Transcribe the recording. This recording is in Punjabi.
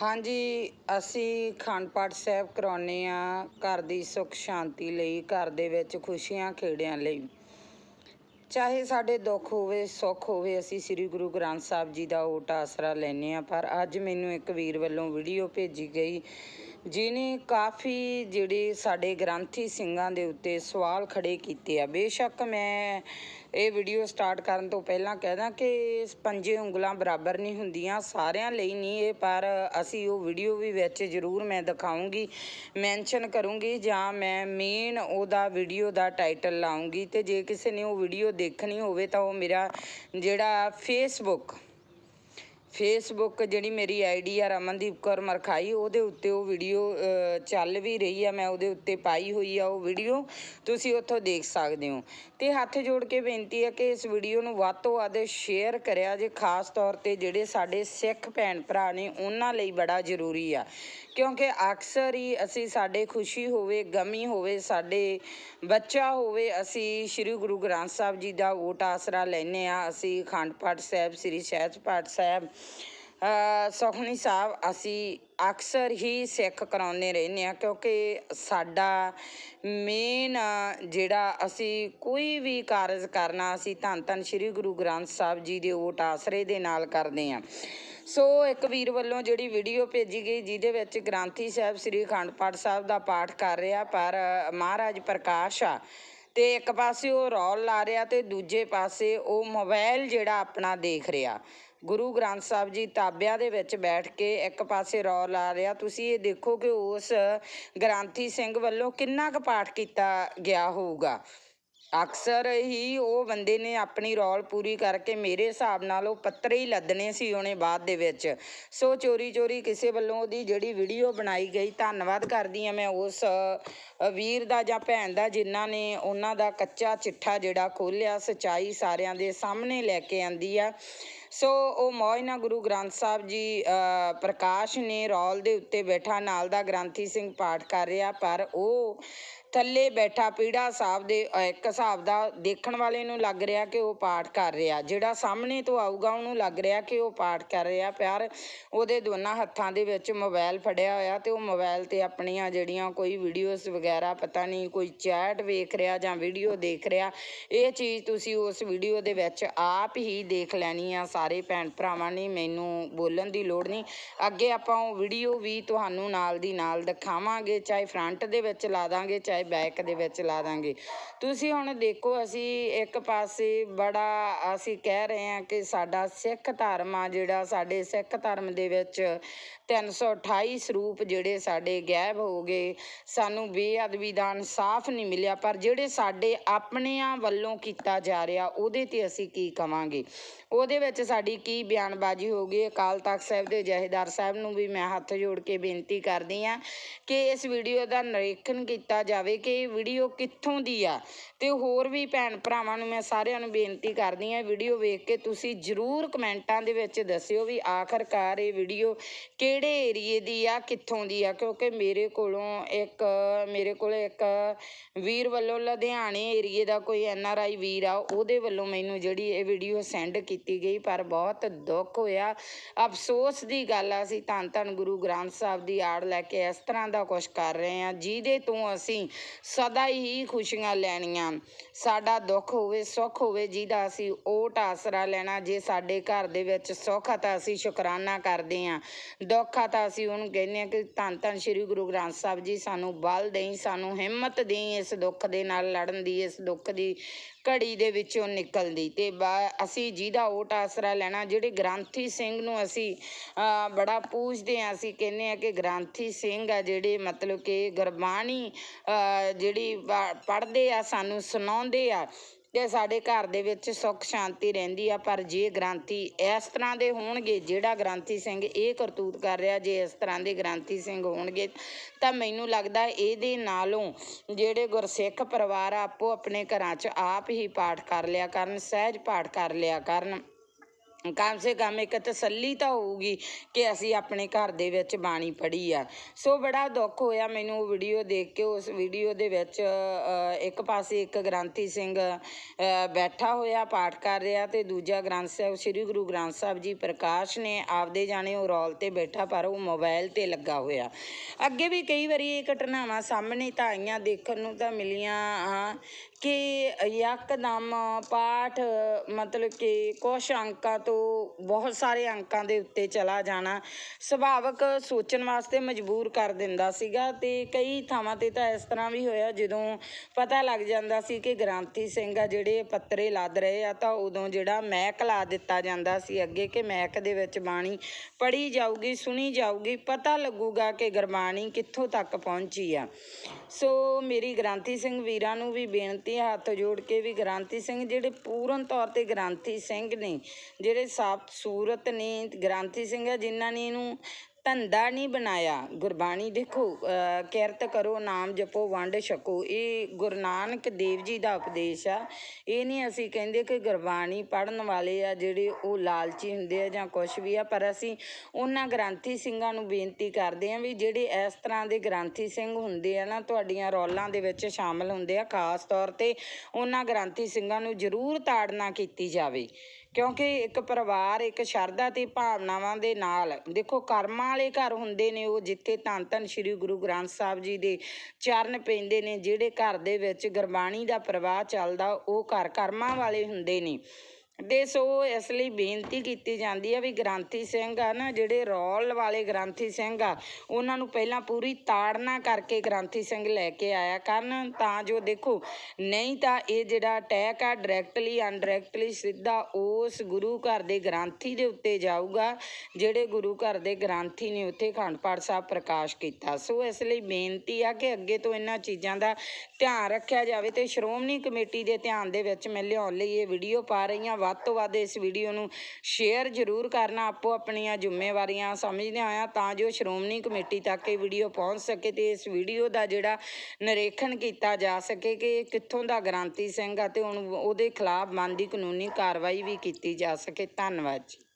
ਹਾਂਜੀ, ਅਸੀਂ ਅਖੰਡ ਪਾਠ ਸਾਹਿਬ ਕਰਾਉਂਦੇ ਆ ਘਰ ਦੀ ਸੁੱਖ ਸ਼ਾਂਤੀ ਲਈ, ਘਰ ਦੇ ਵਿੱਚ ਖੁਸ਼ੀਆਂ ਖੇੜਿਆਂ ਲਈ। ਚਾਹੇ ਸਾਡੇ ਦੁੱਖ ਹੋਵੇ, ਸੁੱਖ ਹੋਵੇ, ਅਸੀਂ ਸ੍ਰੀ ਗੁਰੂ ਗ੍ਰੰਥ ਸਾਹਿਬ ਜੀ ਦਾ ਓਟ ਆਸਰਾ ਲੈਂਦੇ ਆ ਪਰ ਅੱਜ ਮੈਨੂੰ ਇੱਕ ਵੀਰ ਵੱਲੋਂ ਵੀਡੀਓ ਭੇਜੀ ਗਈ ਜਿਨੇ ਕਾਫੀ ਜਿਹੜੇ ਸਾਡੇ ਗ੍ਰੰਥੀ ਸਿੰਘਾਂ ਦੇ ਉੱਤੇ ਸਵਾਲ ਖੜੇ ਕੀਤੇ ਆ। ਬੇਸ਼ੱਕ ਮੈਂ ਇਹ ਵੀਡੀਓ ਸਟਾਰਟ ਕਰਨ ਤੋਂ ਪਹਿਲਾਂ ਕਹਿਦਾ ਕਿ ਪੰਜੇ ਉਂਗਲਾਂ ਬਰਾਬਰ ਨਹੀਂ ਹੁੰਦੀਆਂ, ਸਾਰਿਆਂ ਲਈ ਨਹੀਂ ਇਹ, ਪਰ ਅਸੀਂ ਉਹ ਵੀਡੀਓ ਵੀ ਵਿੱਚ ਜ਼ਰੂਰ ਮੈਂ ਦਿਖਾਉਂਗੀ ਮੈਂਸ਼ਨ ਕਰੂੰਗੀ ਜਾਂ ਮੈਂ ਮੇਨ ਉਹਦਾ ਵੀਡੀਓ ਦਾ ਟਾਈਟਲ ਲਾਉਂਗੀ ਤੇ ਜੇ ਕਿਸੇ ਨੇ ਉਹ ਵੀਡੀਓ ਦੇਖਣੀ ਹੋਵੇ ਤਾਂ ਉਹ ਮੇਰਾ ਜਿਹੜਾ ਫੇਸਬੁੱਕ ਫੇਸਬੁੱਕ ਜਿਹੜੀ ਮੇਰੀ ਆਈਡੀ ਆ, ਰਮਨਦੀਪ ਕੌਰ ਮਰਖਾਈ, ਉਹਦੇ ਉੱਤੇ ਉਹ ਵੀਡੀਓ ਚੱਲ ਵੀ ਰਹੀ ਆ, ਮੈਂ ਉਹਦੇ ਉੱਤੇ ਪਾਈ ਹੋਈ ਆ ਉਹ ਵੀਡੀਓ ਤੁਸੀਂ ਉੱਥੋਂ ਦੇਖ ਸਕਦੇ ਹੋ। ਤੇ ਹੱਥ ਜੋੜ ਕੇ ਬੇਨਤੀ ਹੈ ਕਿ ਇਸ ਵੀਡੀਓ ਨੂੰ ਵੱਧ ਤੋਂ ਵੱਧ ਸ਼ੇਅਰ ਕਰਿਆ ਜੇ, ਖਾਸ ਤੌਰ ਤੇ ਜਿਹੜੇ ਸਾਡੇ ਸਿੱਖ ਭੈਣ ਭਰਾ ਨੇ, ਉਹਨਾਂ ਲਈ ਬੜਾ ਜ਼ਰੂਰੀ ਆ। ਕਿਉਂਕਿ ਅਕਸਰ ਹੀ ਅਸੀਂ ਸਾਡੇ ਖੁਸ਼ੀ ਹੋਵੇ, ਗਮੀ ਹੋਵੇ, ਸਾਡੇ ਬੱਚਾ ਹੋਵੇ, ਅਸੀਂ ਸ੍ਰੀ ਗੁਰੂ ਗ੍ਰੰਥ ਸਾਹਿਬ ਜੀ ਦਾ ਓਟ ਆਸਰਾ ਲੈਨੇ ਆ ਅਸੀਂ ਅਖੰਡ ਪਾਠ ਸਾਹਿਬ, ਸ੍ਰੀ ਸਹਿਜ ਪਾਠ ਸਾਹਿਬ ਸੁਖਣੀ ਸਾਹਿਬ, ਅਸੀਂ ਅਕਸਰ ਹੀ ਸਿੱਖ ਕਰਾਉਂਦੇ ਰਹਿੰਦੇ ਆ ਕਿਉਂਕਿ ਸਾਡਾ ਮੇਨ ਜਿਹੜਾ ਅਸੀਂ ਕੋਈ ਵੀ ਕਾਰਜ ਕਰਨਾ, ਅਸੀਂ ਧੰਨ ਧੰਨ ਸ੍ਰੀ ਗੁਰੂ ਗ੍ਰੰਥ ਸਾਹਿਬ ਜੀ ਦੇ ਓਟ ਆਸਰੇ ਦੇ ਨਾਲ ਕਰਦੇ ਆ ਸੋ ਇੱਕ ਵੀਰ ਵੱਲੋਂ ਜਿਹੜੀ ਵੀਡੀਓ ਭੇਜੀ ਗਈ, ਜਿਹਦੇ ਵਿੱਚ ਗ੍ਰੰਥੀ ਸਾਹਿਬ ਸ੍ਰੀ ਅਖੰਡ ਪਾਠ ਸਾਹਿਬ ਦਾ ਪਾਠ ਕਰ ਰਿਹਾ, ਪਰ ਮਹਾਰਾਜ ਪ੍ਰਕਾਸ਼ ਆ। ਤੇ ਇੱਕ ਪਾਸੇ ਉਹ ਰੌਲ ਲਾ ਰਿਹਾ ਤੇ ਦੂਜੇ ਪਾਸੇ ਉਹ ਮੋਬਾਈਲ ਜਿਹੜਾ ਆਪਣਾ ਦੇਖ ਰਿਹਾ। ਗੁਰੂ ਗ੍ਰੰਥ ਸਾਹਿਬ ਜੀ ਤਾਬਿਆਂ ਦੇ ਵਿੱਚ ਬੈਠ ਕੇ ਇੱਕ ਪਾਸੇ ਰੌਲ ਲਾ ਰਿਹਾ। ਤੁਸੀਂ ਇਹ ਦੇਖੋ ਕਿ ਉਸ ਗ੍ਰੰਥੀ ਸਿੰਘ ਵੱਲੋਂ ਕਿੰਨਾ ਕੁ ਪਾਠ ਕੀਤਾ ਗਿਆ ਹੋਊਗਾ। ਅਕਸਰ ਹੀ ਉਹ ਬੰਦੇ ਨੇ ਆਪਣੀ ਰੋਲ ਪੂਰੀ ਕਰਕੇ ਮੇਰੇ ਹਿਸਾਬ ਨਾਲ ਉਹ ਪੱਤਰੇ ਹੀ ਲੱਦਣੇ ਸੀ ਉਹਨੇ ਬਾਅਦ ਦੇ ਵਿੱਚ। ਸੋ ਚੋਰੀ ਚੋਰੀ ਕਿਸੇ ਵੱਲੋਂ ਉਹਦੀ ਜਿਹੜੀ ਵੀਡੀਓ ਬਣਾਈ ਗਈ, ਧੰਨਵਾਦ ਕਰਦੀ ਆ ਮੈਂ ਉਸ ਵੀਰ ਦਾ ਜਾਂ ਭੈਣ ਦਾ ਜਿਨ੍ਹਾਂ ਨੇ ਉਹਨਾਂ ਦਾ ਕੱਚਾ ਚਿੱਠਾ ਜਿਹੜਾ ਖੋਲਿਆ ਸਚਾਈ ਸਾਰਿਆਂ ਦੇ ਸਾਹਮਣੇ ਲੈ ਕੇ ਆਂਦੀ ਆ। ਸੋ ਉਹ ਮੌਜ ਨਾਲ ਗੁਰੂ ਗ੍ਰੰਥ ਸਾਹਿਬ ਜੀ ਪ੍ਰਕਾਸ਼ ਨੇ ਰੌਲ ਦੇ ਉੱਤੇ ਬੈਠਾ, ਨਾਲ ਦਾ ਗ੍ਰੰਥੀ ਸਿੰਘ ਪਾਠ ਕਰ ਰਿਹਾ, ਪਰ ਉਹ ਥੱਲੇ ਬੈਠਾ, ਪੀੜਾ ਸਾਹਿਬ ਦੇ ਇੱਕ ਹਿਸਾਬ ਦਾ ਦੇਖਣ ਵਾਲੇ ਨੂੰ ਲੱਗ ਰਿਹਾ ਕਿ ਉਹ ਪਾਠ ਕਰ ਰਿਹਾ। ਜਿਹੜਾ ਸਾਹਮਣੇ ਤੋਂ ਆਊਗਾ, ਉਹਨੂੰ ਲੱਗ ਰਿਹਾ ਕਿ ਉਹ ਪਾਠ ਕਰ ਰਿਹਾ ਪਿਆਰ ਉਹਦੇ ਦੋਨਾਂ ਹੱਥਾਂ ਦੇ ਵਿੱਚ ਮੋਬਾਈਲ ਫੜਿਆ ਹੋਇਆ ਤੇ ਉਹ ਮੋਬਾਈਲ ਤੇ ਆਪਣੀਆਂ ਜਿਹੜੀਆਂ ਕੋਈ ਵੀਡੀਓਜ਼ ਵਗੈਰਾ, ਪਤਾ ਨਹੀਂ, ਕੋਈ ਚੈਟ ਵੇਖ ਰਿਹਾ ਜਾਂ ਵੀਡੀਓ ਦੇਖ ਰਿਹਾ, ਇਹ ਚੀਜ਼ ਤੁਸੀਂ ਉਸ ਵੀਡੀਓ ਦੇ ਵਿੱਚ ਆਪ ਹੀ ਦੇਖ ਲੈਣੀ ਆ ਸਾਰੇ ਭੈਣ ਭਰਾਵਾਂ ਨੇ ਮੈਨੂੰ ਬੋਲਣ ਦੀ ਲੋੜ ਨਹੀਂ। ਅੱਗੇ ਆਪਾਂ ਉਹ ਵੀਡੀਓ ਵੀ ਤੁਹਾਨੂੰ ਨਾਲ ਦੀ ਨਾਲ ਦਿਖਾਵਾਂਗੇ, ਚਾਹੇ ਫਰੰਟ ਦੇ ਵਿੱਚ ਲਾ ਦਾਂਗੇ, ਚਾਹੇ ਬੈਕ ਦੇ ਵਿੱਚ ਲਾ ਦਾਂਗੇ। ਤੁਸੀਂ ਹੁਣ ਦੇਖੋ, ਅਸੀਂ ਇੱਕ ਪਾਸੇ ਬੜਾ ਅਸੀਂ ਕਹਿ ਰਹੇ ਹਾਂ ਕਿ ਸਾਡਾ ਸਿੱਖ ਧਰਮ ਆ, ਜਿਹੜਾ ਸਾਡੇ ਸਿੱਖ ਧਰਮ ਦੇ ਵਿੱਚ 328 ਸਰੂਪ ਜਿਹੜੇ ਸਾਡੇ ਗਾਇਬ ਹੋ ਗਏ। ਸਾਨੂੰ ਬੇਅਦਬੀ ਦਾ ਇਨਸਾਫ ਨਹੀਂ ਮਿਲਿਆ, ਪਰ ਜਿਹੜੇ ਸਾਡੇ ਆਪਣਿਆਂ ਵੱਲੋਂ ਕੀਤਾ ਜਾ ਰਿਹਾ, ਉਹਦੇ ਤੇ ਅਸੀਂ ਕੀ ਕਵਾਂਗੇ? ਉਹਦੇ ਵਿੱਚ ਸਾਡੀ ਕੀ ਬਿਆਨਬਾਜ਼ੀ ਹੋ ਗਈ, ਅਕਾਲ ਤਖਤ ਸਾਹਿਬ ਦੇ ਜਹੇਦਾਰ ਸਾਹਿਬ ਨੂੰ ਵੀ ਮੈਂ ਹੱਥ ਜੋੜ ਕੇ ਬੇਨਤੀ ਕਰਦੀ ਆ ਕਿ ਇਸ ਵੀਡੀਓ ਦਾ ਨਿਰੀਖਣ ਕੀਤਾ ਜਾਵੇ ਕਿ ਇਹ ਵੀਡੀਓ ਕਿੱਥੋਂ ਦੀ ਆ। ਤੇ ਹੋਰ ਵੀ ਭੈਣ ਭਰਾਵਾਂ ਨੂੰ ਮੈਂ ਸਾਰਿਆਂ ਨੂੰ ਬੇਨਤੀ ਕਰਦੀ ਆ ਵੀਡੀਓ ਵੇਖ ਕੇ ਤੁਸੀਂ ਜਰੂਰ ਕਮੈਂਟਾਂ ਦੇ ਵਿੱਚ ਦੱਸਿਓ ਵੀ ਆਖਰਕਾਰ ਇਹ ਵੀਡੀਓ ਕਿਹੜੇ ਏਰੀਏ ਦੀ ਆ, ਕਿੱਥੋਂ ਦੀ ਆ? ਕਿਉਂਕਿ ਮੇਰੇ ਕੋਲੋਂ ਇੱਕ, ਮੇਰੇ ਕੋਲ ਇੱਕ ਵੀਰ ਵੱਲੋਂ ਲੁਧਿਆਣੇ ਏਰੀਏ ਦਾ ਕੋਈ ਐਨ ਆਰ ਆਈ ਵੀਰ ਆ, ਉਹਦੇ ਵੱਲੋਂ ਮੈਨੂੰ ਜਿਹੜੀ ਇਹ ਵੀਡੀਓ ਸੈਂਡ ਕੀਤੀ ਗਈ, ਪਰ ਬਹੁਤ ਦੁੱਖ ਹੋਇਆ। ਅਫਸੋਸ ਦੀ ਗੱਲ ਆ, ਅਸੀਂ ਧੰਨ ਧੰਨ ਗੁਰੂ ਗ੍ਰੰਥ ਸਾਹਿਬ ਦੀ ਆੜ ਲੈ ਕੇ ਇਸ ਤਰ੍ਹਾਂ ਦਾ ਕੁਝ ਕਰ ਰਹੇ ਆ ਜਿਹਦੇ ਤੋਂ ਅਸੀਂ ਸਦਾ ਹੀ ਖੁਸ਼ੀਆਂ ਲੈਣੀਆਂ। ਸਾਡਾ ਦੁੱਖ ਹੋਵੇ, ਸੁੱਖ ਹੋਵੇ, ਜਿਹਦਾ ਅਸੀਂ ਓਟ ਆਸਰਾ ਲੈਣਾ, ਜੇ ਸਾਡੇ ਘਰ ਦੇ ਵਿੱਚ ਸੁੱਖ ਆ ਤਾਂ ਅਸੀਂ ਸ਼ੁਕਰਾਨਾ ਕਰਦੇ ਆ ਦੁੱਖ ਆ ਤਾਂ ਅਸੀਂ ਉਹਨੂੰ ਕਹਿੰਦੇ ਆ ਕਿ ਧੰਨ ਧੰਨ ਸ੍ਰੀ ਗੁਰੂ ਗ੍ਰੰਥ ਸਾਹਿਬ ਜੀ ਸਾਨੂੰ ਬਲ ਦੇਈ, ਸਾਨੂੰ ਹਿੰਮਤ ਦੇਈ ਇਸ ਦੁੱਖ ਦੇ ਨਾਲ ਲੜਨ ਦੀ, ਇਸ ਦੁੱਖ ਦੀ ਘੜੀ ਦੇ ਵਿੱਚੋਂ ਨਿਕਲਦੀ ਤੇ ਬਾ- ਅਸੀਂ ਜਿਹਦਾ ਓਟ ਆਸਰਾ ਲੈਣਾ ਜਿਹੜੇ ਗ੍ਰੰਥੀ ਸਿੰਘ ਨੂੰ ਅਸੀਂ ਅ, ਬੜਾ ਪੂਜਦੇ ਆ ਅਸੀਂ ਕਹਿੰਦੇ ਆ ਕਿ ਗ੍ਰੰਥੀ ਸਿੰਘ ਆ ਜਿਹੜੇ ਮਤਲਬ ਕਿ ਗੁਰਬਾਣੀ ਅ, ਜਿਹੜੀ ਪੜ੍ਹਦੇ ਆ ਸਾਨੂੰ ਸੁਣਾਉਂਦੇ ਆ। ਤੇ ਸਾਡੇ ਘਰ ਦੇ ਵਿੱਚ ਸੁੱਖ, ਸ਼ਾਂਤੀ ਰਹਿੰਦੀ ਆ, ਪਰ ਜੇ ਗ੍ਰੰਥੀ ਇਸ ਤਰ੍ਹਾਂ ਦੇ ਹੋਣਗੇ, ਜਿਹੜਾ ਗ੍ਰੰਥੀ ਸਿੰਘ ਇਹ ਕਰਤੂਤ ਕਰ ਰਿਹਾ, ਜੇ ਇਸ ਤਰ੍ਹਾਂ ਦੇ ਗ੍ਰੰਥੀ ਸਿੰਘ ਹੋਣਗੇ, ਤਾਂ ਮੈਨੂੰ ਲੱਗਦਾ ਇਹਦੇ ਨਾਲੋਂ ਜਿਹੜੇ ਗੁਰਸਿੱਖ ਪਰਿਵਾਰ ਆਪੋ ਆਪਣੇ ਘਰਾਂ 'ਚ ਆਪ ਹੀ ਪਾਠ ਕਰ ਲਿਆ ਕਰਨ, ਸਹਿਜ ਪਾਠ ਕਰ ਲਿਆ ਕਰਨ। ਕਮ ਸੇ ਕਮ ਇੱਕ ਤਸੱਲੀ ਤਾਂ ਹੋਊਗੀ ਕਿ ਅਸੀਂ ਆਪਣੇ ਘਰ ਦੇ ਵਿੱਚ ਬਾਣੀ ਪੜ੍ਹੀ ਆ। ਸੋ ਬੜਾ ਦੁੱਖ ਹੋਇਆ ਮੈਨੂੰ ਉਹ ਵੀਡੀਓ ਦੇਖ ਕੇ। ਉਸ ਵੀਡੀਓ ਦੇ ਵਿੱਚ ਇੱਕ ਪਾਸੇ ਇੱਕ ਗ੍ਰੰਥੀ ਸਿੰਘ ਬੈਠਾ ਹੋਇਆ, ਪਾਠ ਕਰ ਰਿਹਾ ਤੇ ਦੂਜਾ ਗ੍ਰੰਥ ਸਾਹਿਬ, ਸ੍ਰੀ ਗੁਰੂ ਗ੍ਰੰਥ ਸਾਹਿਬ ਜੀ ਪ੍ਰਕਾਸ਼ ਨੇ ਆਪਦੇ ਜਾਣੇ ਉਹ ਰੋਲ ਤੇ ਬੈਠਾ, ਪਰ ਉਹ ਮੋਬਾਈਲ ਤੇ ਲੱਗਾ ਹੋਇਆ। ਅੱਗੇ ਵੀ ਕਈ ਵਾਰੀ ਇਹ ਘਟਨਾਵਾਂ ਸਾਹਮਣੇ ਤਾਂ ਆਈਆਂ, ਦੇਖਣ ਨੂੰ ਤਾਂ ਮਿਲੀਆਂ, ਹਾਂ, ਕਿ ਯਕਦਮ ਪਾਠ, ਮਤਲਬ ਕਿ ਕੁਛ ਅੰਕਾਂ ਤੋਂ ਬਹੁਤ ਸਾਰੇ ਅੰਕਾਂ ਦੇ ਉੱਤੇ ਚਲਾ ਜਾਣਾ ਸੁਭਾਵਕ ਸੋਚਣ ਵਾਸਤੇ ਮਜਬੂਰ ਕਰ ਦਿੰਦਾ ਸੀਗਾ ਤੇ ਕਈ ਥਾਵਾਂ ਤੇ ਤਾਂ ਇਸ ਤਰ੍ਹਾਂ ਵੀ ਹੋਇਆ ਜਦੋਂ ਪਤਾ ਲੱਗ ਜਾਂਦਾ ਸੀ ਕਿ ਗ੍ਰਾਂਤੀ ਸਿੰਘ ਆ ਜਿਹੜੇ ਪੱਤਰੇ ਲੱਦ ਰਹੇ ਆ ਤਾਂ ਉਦੋਂ ਜਿਹੜਾ ਮਹਿਕ ਲਾ ਦਿੱਤਾ ਜਾਂਦਾ ਸੀ ਅੱਗੇ ਕਿ ਮਹਿਕ ਦੇ ਵਿੱਚ ਬਾਣੀ ਪੜ੍ਹੀ ਜਾਊਗੀ, ਸੁਣੀ ਜਾਊਗੀ, ਪਤਾ ਲੱਗੂਗਾ ਕਿ ਗੁਰਬਾਣੀ ਕਿੱਥੋਂ ਤੱਕ ਪਹੁੰਚੀ ਆ। ਸੋ ਮੇਰੀ ਗ੍ਰਾਂਤੀ ਸਿੰਘ ਵੀਰਾਂ ਨੂੰ ਵੀ ਬੇਨਤੀ ਹੈ ਹੱਥ ਜੋੜ ਕੇ ਵੀ ਗ੍ਰਾਂਤੀ ਸਿੰਘ ਜਿਹੜੇ ਪੂਰਨ ਤੌਰ ਤੇ ਗ੍ਰਾਂਤੀ ਸਿੰਘ ਨੇ, ਜਿਹੜੇ ਸਾਫ਼ ਸੂਰਤ ਨੇ ਗ੍ਰਾਂਤੀ ਸਿੰਘ ਆ, ਜਿਨ੍ਹਾਂ ਨੇ ਇਹਨੂੰ ਧੰਦਾ ਨਹੀਂ ਬਣਾਇਆ। ਗੁਰਬਾਣੀ ਦੇਖੋ ਕਿਰਤ ਕਰੋ, ਨਾਮ ਜਪੋ, ਵੰਡ ਛਕੋ। ਇਹ ਗੁਰੂ ਨਾਨਕ ਦੇਵ ਜੀ ਦਾ ਉਪਦੇਸ਼ ਆ। ਇਹ ਨਹੀਂ ਅਸੀਂ ਕਹਿੰਦੇ ਕਿ ਗੁਰਬਾਣੀ ਪੜਨ ਵਾਲੇ ਆ, ਜਿਹੜੇ ਉਹ ਲਾਲਚੀ ਹੁੰਦੇ ਆ ਜਾਂ ਕੁਝ ਵੀ ਆ, ਪਰ ਅਸੀਂ ਉਹਨਾਂ ਗ੍ਰੰਥੀ ਸਿੰਘਾਂ ਨੂੰ ਬੇਨਤੀ ਕਰਦੇ ਆ ਵੀ ਜਿਹੜੇ ਇਸ ਤਰ੍ਹਾਂ ਦੇ ਗ੍ਰੰਥੀ ਸਿੰਘ ਹੁੰਦੇ ਆ ਨਾ, ਤੁਹਾਡੀਆਂ ਰੌਲਾਂ ਦੇ ਵਿੱਚ ਸ਼ਾਮਲ ਹੁੰਦੇ ਆ, ਖਾਸ ਤੌਰ ਤੇ ਉਹਨਾਂ ਗ੍ਰੰਥੀ ਸਿੰਘਾਂ ਨੂੰ ਜ਼ਰੂਰ ਤਾੜਨਾ ਕੀਤੀ ਜਾਵੇ। ਕਿਉਂਕਿ ਇੱਕ ਪਰਿਵਾਰ, ਇੱਕ ਸ਼ਰਧਾ ਤੇ ਭਾਵਨਾਵਾਂ ਦੇ ਨਾਲ। ਦੇਖੋ, ਕਰਮਾਂ ਵਾਲੇ ਘਰ ਹੁੰਦੇ ਨੇ ਉਹ, ਜਿੱਥੇ ਧੰਨ ਧੰਨ ਸ੍ਰੀ ਗੁਰੂ ਗ੍ਰੰਥ ਸਾਹਿਬ ਜੀ ਦੇ ਚਰਨ ਪੈਂਦੇ ਨੇ, ਜਿਹੜੇ ਘਰ ਦੇ ਵਿੱਚ ਗੁਰਬਾਣੀ ਦਾ ਪ੍ਰਵਾਹ ਚੱਲਦਾ, ਉਹ ਘਰ ਕਰਮਾਂ ਵਾਲੇ ਹੁੰਦੇ ਨੇ। ਦੇ ਸੋ ਇਸ ਲਈ ਬੇਨਤੀ ਕੀਤੀ ਜਾਂਦੀ ਹੈ ਵੀ ਗ੍ਰਾਂਥੀ ਸਿੰਘ ਆ ਨਾ, ਜਿਹੜੇ ਰੌਲ ਵਾਲੇ ਗ੍ਰਾਂਥੀ ਸਿੰਘ ਆ, ਉਹਨਾਂ ਨੂੰ ਪਹਿਲਾਂ ਪੂਰੀ ਤਾੜਨਾ ਕਰਕੇ ਗ੍ਰਾਂਥੀ ਸਿੰਘ ਲੈ ਕੇ ਆਇਆ ਕਰਨ, ਤਾਂ ਜੋ ਦੇਖੋ, ਨਹੀਂ ਤਾਂ ਇਹ ਜਿਹੜਾ ਅਟੈਕ ਆ ਡਾਇਰੈਕਟਲੀ ਅਨਡਾਇਰੈਕਟਲੀ ਸਿੱਧਾ ਉਸ ਗੁਰੂ ਘਰ ਦੇ ਗ੍ਰਾਂਥੀ ਦੇ ਉੱਤੇ ਜਾਊਗਾ, ਜਿਹੜੇ ਗੁਰੂ ਘਰ ਦੇ ਗ੍ਰਾਂਥੀ ਨੇ ਉੱਥੇ ਅਖੰਡ ਪਾਠ ਸਾਹਿਬ ਪ੍ਰਕਾਸ਼ ਕੀਤਾ। ਸੋ ਇਸ ਲਈ ਬੇਨਤੀ ਆ ਕਿ ਅੱਗੇ ਤੋਂ ਇਹਨਾਂ ਚੀਜ਼ਾਂ ਦਾ ਧਿਆਨ ਰੱਖਿਆ ਜਾਵੇ ਤੇ ਸ਼੍ਰੋਮਣੀ ਕਮੇਟੀ ਦੇ ਧਿਆਨ ਦੇ ਵਿੱਚ ਮੈਂ ਲਿਆਉਣ ਲਈ ਇਹ ਵੀਡੀਓ ਪਾ ਰਹੀ ਹਾਂ। ਵੱਧ ਤੋਂ ਵੱਧ ਇਸ ਵੀਡੀਓ ਨੂੰ ਸ਼ੇਅਰ ਜ਼ਰੂਰ ਕਰਨਾ, ਆਪੋ ਆਪਣੀਆਂ ਜ਼ਿੰਮੇਵਾਰੀਆਂ ਸਮਝਦਿਆਂ ਹੋਇਆਂ ਤਾਂ ਜੋ ਸ਼੍ਰੋਮਣੀ ਕਮੇਟੀ ਤੱਕ ਇਹ ਵੀਡੀਓ ਪਹੁੰਚ ਸਕੇ ਤੇ ਇਸ ਵੀਡੀਓ ਦਾ ਜਿਹੜਾ ਨਿਰੀਖਣ ਕੀਤਾ ਜਾ ਸਕੇ ਕਿ ਇਹ ਕਿੱਥੋਂ ਦਾ ਗ੍ਰਾਂਤੀ ਸਿੰਘ ਅਤੇ ਤੇ ਉਹਦੇ ਖਿਲਾਫ ਬਣਦੀ ਕਾਨੂੰਨੀ ਕਾਰਵਾਈ ਵੀ ਕੀਤੀ ਜਾ ਸਕੇ। ਧੰਨਵਾਦ ਜੀ।